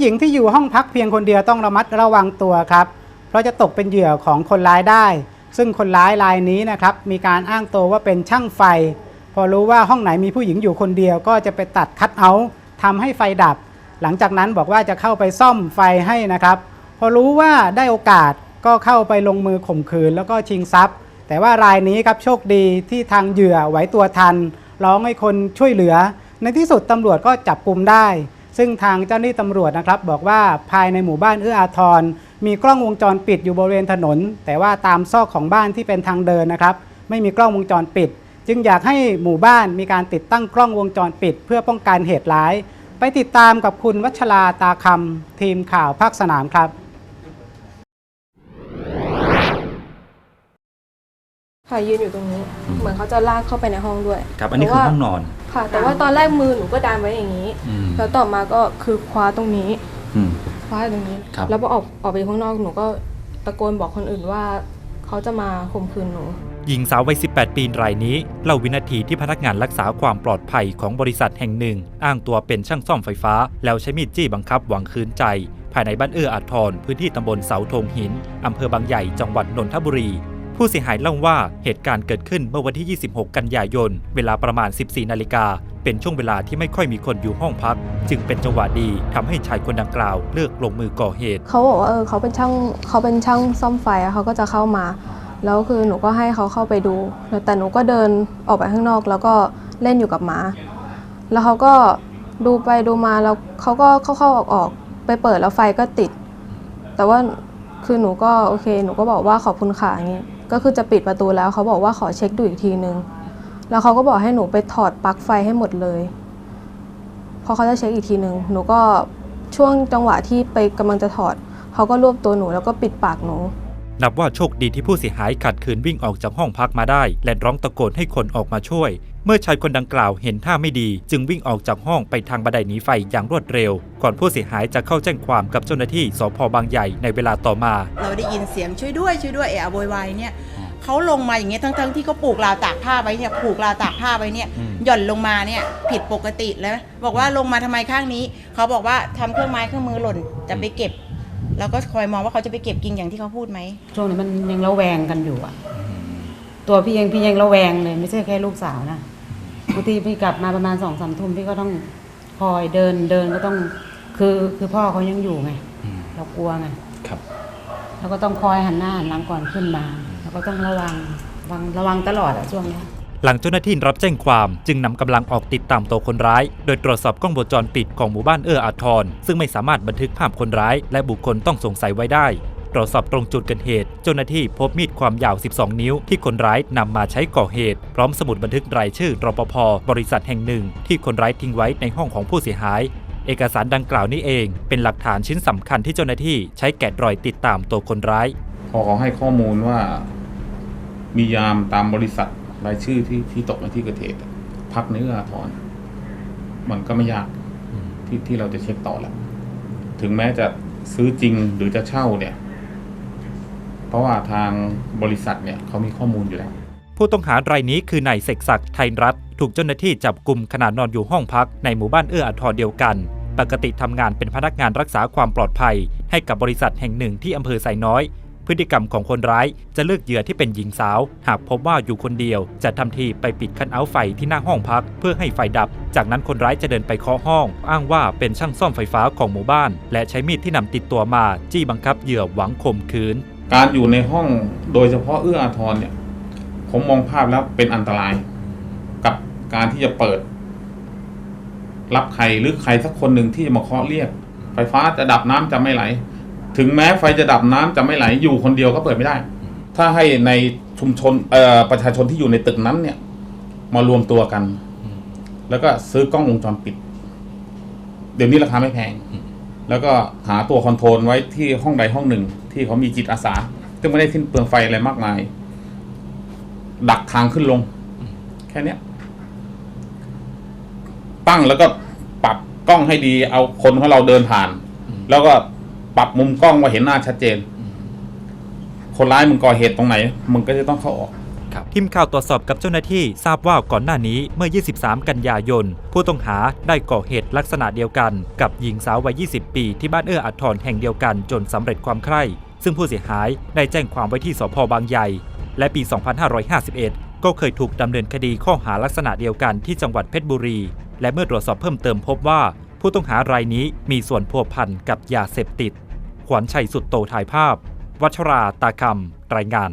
หญิงที่อยู่ห้องพักเพียงคนเดียวต้องระมัดระวังตัวครับ เพราะจะตกเป็นเหยื่อของคนร้ายได้ ซึ่งคนร้ายรายนี้นะครับมีการอ้างตัวว่าเป็นช่างไฟ พอรู้ว่าห้องไหนมีผู้หญิงอยู่คนเดียวก็จะไปตัดคัดเอาท์ทำให้ไฟดับ หลังจากนั้นบอกว่าจะเข้าไปซ่อมไฟให้นะครับ พอรู้ว่าได้โอกาสก็เข้าไปลงมือข่มขืนแล้วก็ชิงทรัพย์ แต่ว่ารายนี้ครับโชคดีที่ทางเหยื่อไหวตัวทัน ร้องให้คนช่วยเหลือ ในที่สุดตำรวจก็จับกลุ่มได้ ซึ่งทางเจ้าหน้าที่ตำรวจนะครับ บอกว่าภายในหมู่บ้านเอื้ออาทร มีกล้องวงจรปิดอยู่บริเวณถนน แต่ว่าตามซอกของบ้านที่เป็นทางเดินนะครับ ไม่มีกล้องวงจรปิด จึงอยากให้หมู่บ้านมีการติดตั้งกล้องวงจรปิด เพื่อป้องกันเหตุร้าย ไปติดตามกับคุณวัชราตาคำทีมข่าวภาคสนามครับ ค่ะยืนอยู่ตรงนี้ เหมือนเขาจะลากเข้าไปในห้องด้วยครับอันนี้คือห้องนอนค่ะ แต่ว่าตอนแรกมือหนูก็ดันไว้อย่างนี้อืมแล้วต่อมาก็คือคว้าตรงนี้อืมคว้าตรงนี้ครับแล้วพอออกออกไปข้างนอกหนูก็ตะโกนบอกคนอื่นว่าเขาจะมาข่มขืนหนูหญิงสาววัย 18 ปีรายนี้เล่าวินาทีที่พนักงานรักษาความปลอดภัยของบริษัทแห่งหนึ่ง อ้างตัวเป็นช่างซ่อมไฟฟ้า แล้วใช้มีดจี้บังคับหวังคืนใจ ภายในบ้านเอื้ออาทรพื้นที่ตำบลเสาธงหินอำเภอบางใหญ่จังหวัดนนทบุรี ผู้เสียหายเล่าว่าเหตุการณ์เกิดขึ้นเมื่อวันที่ 26 กันยายน เวลาประมาณ 14 นาฬิกา เป็นช่วงเวลาที่ไม่ค่อยมีคนอยู่ห้องพัก จึงเป็นจังหวะดีทำให้ชายคนดังกล่าวเลือกลงมือก่อเหตุ เขาบอกว่าเออเขาเป็นช่างเขาเป็นช่างซ่อมไฟอะเขาก็จะเข้ามา แล้วคือหนูก็ให้เขาเข้าไปดู แต่หนูก็เดินออกไปข้างนอกแล้วก็เล่นอยู่กับหมา แล้วเขาก็ดูไปดูมาแล้วเขาก็เข้าเข้าออกออกๆไปเปิดแล้วไฟก็ติด แต่ว่าคือหนูก็โอเค หนูก็บอกว่าขอบคุณค่ะอย่างงี้ ก็คือจะปิดประตูแล้วเขาบอกว่าขอเช็คดูอีกทีนึง แล้วเขาก็บอกให้หนูไปถอดปลั๊กไฟให้หมดเลยเพราะเขาจะเช็คอีกทีนึง หนูก็ช่วงจังหวะที่ไปกำลังจะถอด เขาก็รวบตัวหนูแล้วก็ปิดปากหนู นับว่าโชคดีที่ผู้เสียหายขัดขืนวิ่งออกจากห้องพักมาได้ และร้องตะโกนให้คนออกมาช่วย เมื่อชายคนดังกล่าวเห็นท่าไม่ดี จึงวิ่งออกจากห้องไปทางบันไดหนีไฟอย่างรวดเร็ว ก่อนผู้เสียหายจะเข้าแจ้งความกับเจ้าหน้าที่สพบางใหญ่ในเวลาต่อมา เราได้ยินเสียงช่วยด้วยช่วยด้วยเอะอะโวยวายเนี่ยเขาลงมาอย่างเงี้ยทั้งๆที่เขาผูกราวตากผ้าไว้เนี่ยผูกราวตากผ้าไว้เนี่ยอืมหย่อนลงมาเนี่ยผิดปกติแล้วบอกว่าลงมาทำไมข้างนี้เขาบอกว่าทำเครื่องไม้เครื่องมือหล่นจะไปเก็บ แล้วก็คอยมองว่าเขาจะไปเก็บกินอย่างที่เขาพูดไหมช่วงนี้มันยังระแวงกันอยู่อะตัวพี่เองพี่ยังระแวงเลย ไม่ใช่แค่ลูกสาวนะบางทีพี่กลับมาประมาณสองสามทุ่มพี่ก็ต้องคอยเดินเดินก็ต้องคือคือพ่อเขายังอยู่ไงเรากลัวไงครับเราก็ต้องคอยหันหน้าหันหลังก่อนขึ้นมาเราก็ต้องระวังระวังระวังตลอดอะช่วงเนี้ย หลังเจ้าหน้าที่รับแจ้งความจึงนำกำลังออกติดตามตัวคนร้าย โดยตรวจสอบกล้องวงจรปิดของหมู่บ้านเอื้ออาทร ซึ่งไม่สามารถบันทึกภาพคนร้าย และบุคคลต้องสงสัยไว้ได้ ตรวจสอบตรงจุดเกิดเหตุ เจ้าหน้าที่พบมีดความยาว 12 นิ้ว ที่คนร้ายนำมาใช้ก่อเหตุ พร้อมสมุดบันทึกรายชื่อรปภบริษัทแห่งหนึ่ง ที่คนร้ายทิ้งไว้ในห้องของผู้เสียหายเอกสารดังกล่าวนี้เองเป็นหลักฐานชิ้นสำคัญที่เจ้าหน้าที่ใช้แกะรอยติดตามตัวคนร้ายพอเขาให้ข้อมูลว่า มียามตามบริษัท รายชื่อที่ที่ตกในที่เกิดเหตุอะพักในเอื้ออาทรมันก็ไม่ยากที่ที่เราจะเช็คต่อแล้วถึงแม้จะซื้อจริงหรือจะเช่าเนี่ย เพราะว่าทางบริษัทเนี่ยเขามีข้อมูลอยู่แล้ว ผู้ต้องหารายนี้คือนายเสกศักดิ์ไทยรัฐ ถูกเจ้าหน้าที่จับกลุ่มขณะนอนอยู่ห้องพักในหมู่บ้านเอื้ออาทรเดียวกัน ปกติทำงานเป็นพนักงานรักษาความปลอดภัย ให้กับบริษัทแห่งหนึ่งที่อำเภอไซน้อย พฤติกรรมของคนร้ายจะเลือกเหยื่อที่เป็นหญิงสาว หากพบว่าอยู่คนเดียว จะทำทีไปปิดคันเอาไฟที่หน้าห้องพัก เพื่อให้ไฟดับ จากนั้นคนร้ายจะเดินไปเคาะห้อง อ้างว่าเป็นช่างซ่อมไฟฟ้าของหมู่บ้าน และใช้มีดที่นำติดตัวมา จี้บังคับเหยื่อหวังข่มขืน การอยู่ในห้องโดยเฉพาะเอื้ออาทรเนี่ยผมมองภาพแล้วเป็นอันตราย กับการที่จะเปิด รับใครหรือใครสักคนหนึ่งที่จะมาเคาะเรียก ไฟฟ้าจะดับน้ำจะไม่ไหล ถึงแม้ไฟจะดับน้ำจะไม่ไหลอยู่คนเดียวก็เปิดไม่ได้ ถ้าให้ในชุมชนเอ่อประชาชนที่อยู่ในตึกนั้นเนี่ย มารวมตัวกันแล้วก็ซื้อกล้องวงจรปิด เดี๋ยวนี้ราคาไม่แพง แล้วก็หาตัวคอนโทรลไว้ที่ห้องใดห้องหนึ่ง ที่เขามีจิตอาสาซึ่งไม่ได้สิ้นเปลืองไฟอะไรมากมาย ดักทางขึ้นลง แค่เนี้ย ตั้งแล้วก็ปรับกล้องให้ดี เอาคนของเราเดินผ่าน แล้วก็ ปรับมุมกล้องว่าเห็นหน้าชัดเจน คนร้ายมึงก่อเหตุตรงไหน มึงก็จะต้องเข้าออกครับทีมข่าวตรวจสอบกับเจ้าหน้าที่ทราบว่าก่อนหน้านี้เมื่อ 23 กันยายน ผู้ต้องหาได้ก่อเหตุลักษณะเดียวกัน กับหญิงสาววัย 20 ปีที่บ้านเอื้ออาทรแห่งเดียวกันจนสำเร็จความใคร่ ซึ่งผู้เสียหายได้แจ้งความไว้ที่สพบางใหญ่ และปี 2551 ก็เคยถูกดำเนินคดีข้อหาลักษณะเดียวกันที่จังหวัดเพชรบุรี และเมื่อตรวจสอบเพิ่มเติมพบว่า ผู้ต้องหารายนี้มีส่วนพัวพันกับยาเสพติด ขวัญชัยสุดโตถ่ายภาพ วัชราตาคำรายงาน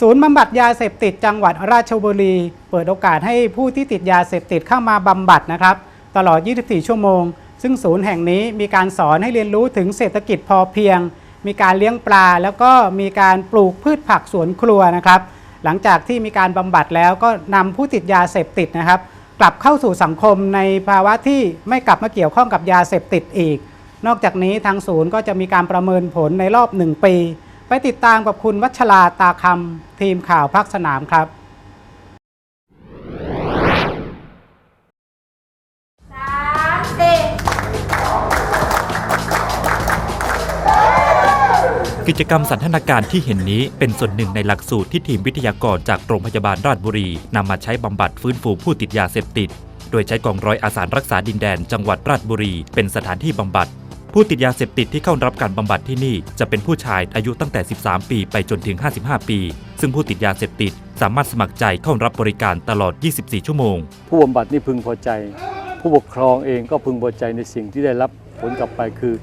ศูนย์บำบัดยาเสพติดจังหวัดราชบุรี เปิดโอกาสให้ผู้ที่ติดยาเสพติดเข้ามาบำบัดนะครับ ตลอด 24 ชั่วโมง ซึ่งศูนย์แห่งนี้มีการสอนให้เรียนรู้ถึงเศรษฐกิจพอเพียง มีการเลี้ยงปลา แล้วก็มีการปลูกพืชผักสวนครัวนะครับ หลังจากที่มีการบำบัดแล้วก็นำผู้ติดยาเสพติดนะครับ กลับเข้าสู่สังคมในภาวะที่ไม่กลับมาเกี่ยวข้องกับยาเสพติดอีก นอกจากนี้ทางศูนย์ก็จะมีการประเมินผลในรอบหนึ่งปี ไปติดตามกับคุณวัชราตาคำทีมข่าวภาคสนามครับกิจกรรมสันทนาการที่เห็นนี้เป็นส่วนหนึ่งในหลักสูตรที่ทีมวิทยากรจากโรงพยาบาลราชบุรีนำมาใช้บำบัดฟื้นฟูผู้ติดยาเสพติด โดยใช้กองร้อยอาสารักษาดินแดนจังหวัดราชบุรีเป็นสถานที่บำบัด ผู้ติดยาเสพติดที่เข้ารับการบำบัดที่นี่ จะเป็นผู้ชายอายุตั้งแต่ 13 ปีไปจนถึง 55 ปี ซึ่งผู้ติดยาเสพติดสามารถสมัครใจเข้ารับบริการตลอด 24 ชั่วโมง ผู้บำบัดนี่พึงพอใจ ผู้ปกครองเองก็พึงพอใจในสิ่งที่ได้รับผลกลับไปคือ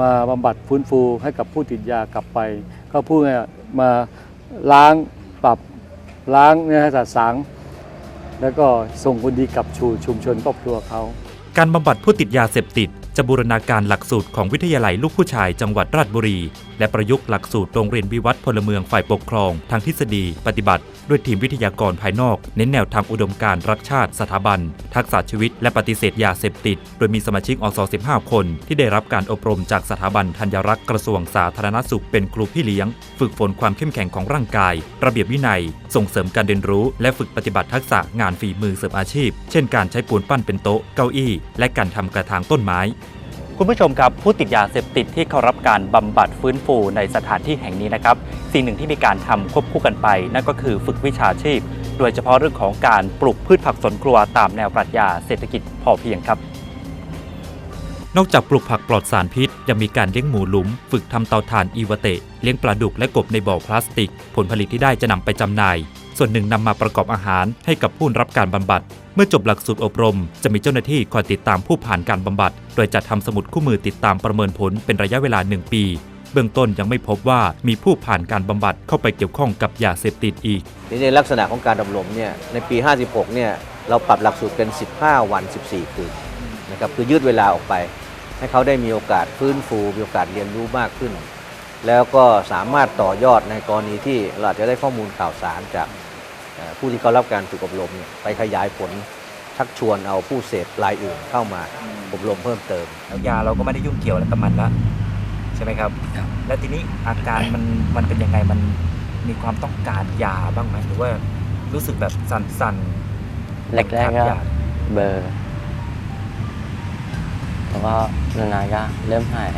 มาบำบัดฟื้นฟูให้กับผู้ติดยากลับไป ก็พูดง่ายๆมาล้างปรับล้างเนี่ยให้สะสางแล้วก็ส่งคนดีกลับชูชุมชนครอบครัวเขาการบำบัดผู้ติดยาเสพติด จะบูรณาการหลักสูตรของวิทยาลัยลูกผู้ชายจังหวัดราชบุรี และประยุกต์หลักสูตรโรงเรียนวิวัฒน์พลเมืองฝ่ายปกครองทางทฤษฎีปฏิบัติ ด้วยทีมวิทยากรภายนอก เน้นแนวทางอุดมการณ์รักชาติสถาบัน ทักษะชีวิตและปฏิเสธยาเสพติด โดยมีสมาชิกอส15 คน ที่ได้รับการอบรมจากสถาบันธัญรักษ์กระทรวงสาธารณสุขเป็นครูพี่เลี้ยง ฝึกฝนความเข้มแข็งของร่างกาย ระเบียบวินัย ส่งเสริมการเรียนรู้ และฝึกปฏิบัติทักษะงานฝีมือเสริมอาชีพ เช่น การใช้ปูนปั้นเป็นโต๊ะเก้าอี้ และการทำกระถางต้นไม้ คุณผู้ชมครับผู้ติดยาเสพติดที่เข้ารับการบำบัดฟื้นฟูในสถานที่แห่งนี้นะครับ สิ่งหนึ่งที่มีการทำควบคู่กันไป นั่นก็คือฝึกวิชาชีพ โดยเฉพาะเรื่องของการปลูกพืชผักสวนครัวตามแนวปรัชญาเศรษฐกิจพอเพียงครับ นอกจากปลูกผักปลอดสารพิษยังมีการเลี้ยงหมูหลุม ฝึกทำเตาถ่านอีวเตะเลี้ยงปลาดุกและกบในบ่อพลาสติก ผลผลิตที่ได้จะนำไปจำหน่าย ส่วนหนึ่งนำมาประกอบอาหารให้กับผู้รับการบำบัด เมื่อจบหลักสูตรอบรม จะมีเจ้าหน้าที่คอยติดตามผู้ผ่านการบำบัด โดยจัดทำสมุดคู่มือติดตามประเมินผลเป็นระยะเวลา 1 ปี เบื้องต้นยังไม่พบว่ามีผู้ผ่านการบำบัดเข้าไปเกี่ยวข้องกับยาเสพติดอีก ในลักษณะของการดำรงเนี่ยในปี 56 เนี่ยเราปรับหลักสูตรเป็น 15 วัน 14 คืนนะครับคือยืดเวลาออกไป ให้เขาได้มีโอกาสฟื้นฟูมีโอกาสเรียนรู้มากขึ้นแล้วก็สามารถต่อยอดในกรณีที่เราจะได้ข้อมูลข่าวสารจาก ผู้ที่เขารับการฝึกอบรมเนี่ยไปขยายผลชักชวนเอาผู้เสพรายอื่นเข้ามาอบรมเพิ่มเติมแล้วยาเราก็ไม่ได้ยุ่งเกี่ยวอะไรกับมันละใช่ไหมครับ แล้วทีนี้อาการมันมันเป็นยังไงมันมีความต้องการยาบ้างไหมหรือว่ารู้สึกแบบสั่นๆแรกๆก็ทานยาเบลอร์แล้วก็นานๆก็เริ่มหาย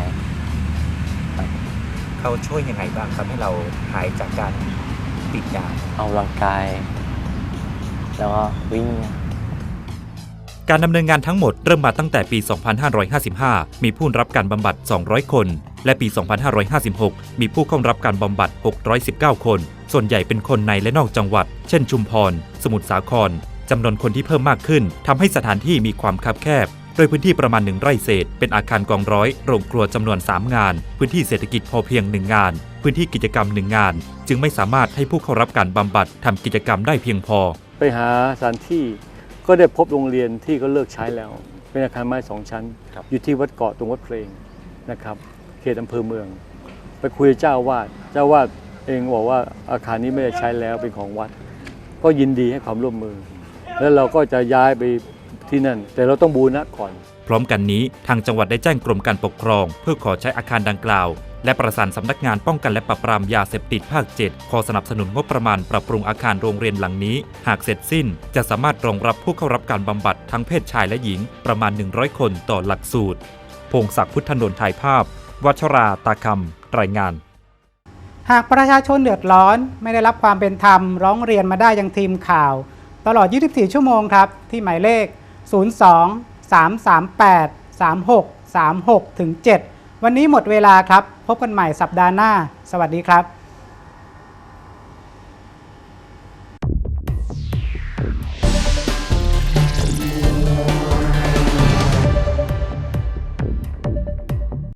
เขาช่วยยังไงบ้างทำให้เราหายจากการ ติดยาเอากำลังกาย แล้วก็วิ่ง การดำเนินงานทั้งหมดเริ่มมาตั้งแต่ปี 2555 มีผู้รับการบำบัด 200 คน และปี 2556 มีผู้เข้ารับการบำบัด 619 คน ส่วนใหญ่เป็นคนในและนอกจังหวัด เช่นชุมพร สมุทรสาครจำนวนคนที่เพิ่มมากขึ้นทำให้สถานที่มีความคับแคบ โดยพื้นที่ประมาณหนึ่งไร่เศษ เป็นอาคารกองร้อย โรงครัวจำนวน 3 งาน พื้นที่เศรษฐกิจพอเพียง 1 งาน พื้นที่กิจกรรม 1 งาน จึงไม่สามารถให้ผู้เข้ารับการบำบัดทำกิจกรรมได้เพียงพอ ไปหาสถานที่ก็ได้พบโรงเรียนที่เขาเลิกใช้แล้ว เป็นอาคารไม้สองชั้น อยู่ที่วัดเกาะตรงวัดเพลงนะครับ เขตอำเภอเมือง ไปคุยกับเจ้าอาวาดเจ้าอาวาดเองบอกว่าอาคารนี้ไม่ได้ใช้แล้วเป็นของวัด ก็ยินดีให้ความร่วมมือ แล้วเราก็จะย้ายไป ที่นั่น แต่เราต้องบูรณะก่อน พร้อมกันนี้ทางจังหวัดได้แจ้งกรมการปกครอง เพื่อขอใช้อาคารดังกล่าว และประสานสำนักงานป้องกันและปราบปรามยาเสพติดภาค 7 ขอสนับสนุนงบประมาณปรับปรุงอาคารโรงเรียนหลังนี้ หากเสร็จสิ้นจะสามารถรองรับผู้เข้ารับการบำบัดทั้งเพศชายและหญิงประมาณ 100 คนต่อหลักสูตร พงศักดิ์พุทธนนท์ถ่ายภาพ วัชราตาคำรายงานหากประชาชนเดือดร้อนไม่ได้รับความเป็นธรรม ร้องเรียนมาได้ยังทีมข่าว ตลอด 24 ชั่วโมงครับ ที่หมายเลข 02 338 36 36ถึง7วันนี้หมดเวลาครับ พบกันใหม่สัปดาห์หน้า สวัสดีครับ